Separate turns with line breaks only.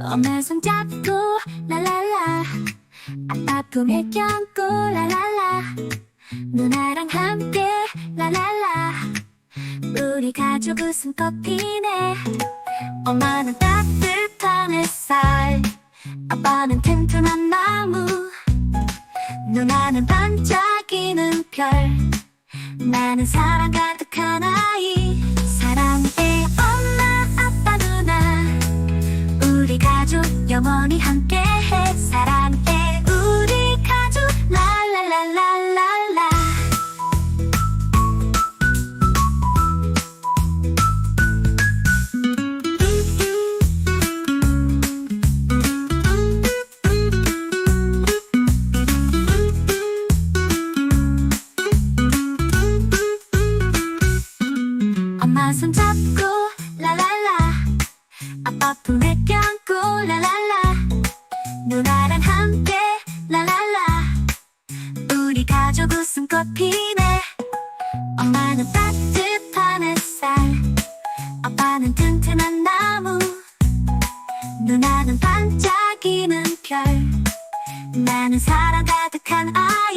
엄마 손잡고 랄랄라. 아빠 품에 껴안고 랄랄라. 누나랑 함께 랄랄라. 우리 가족 웃음 꽃 피네. 엄마는 따뜻한 햇살 아빠는 튼튼한 나무. 누나는 반짝이는 별. 나는 사랑 가득한 아이 영원히 함께해. 사랑해 우리 가족. 랄랄랄랄랄라. 엄마 손잡고 품에 껴안고 랄랄라. 누나랑 함께 랄랄라. 우리 가족 웃음꽃 피네. 엄마는 따뜻한 햇살 아빠는 튼튼한 나무. 누나는 반짝이는 별. 나는 사랑 가득한 아이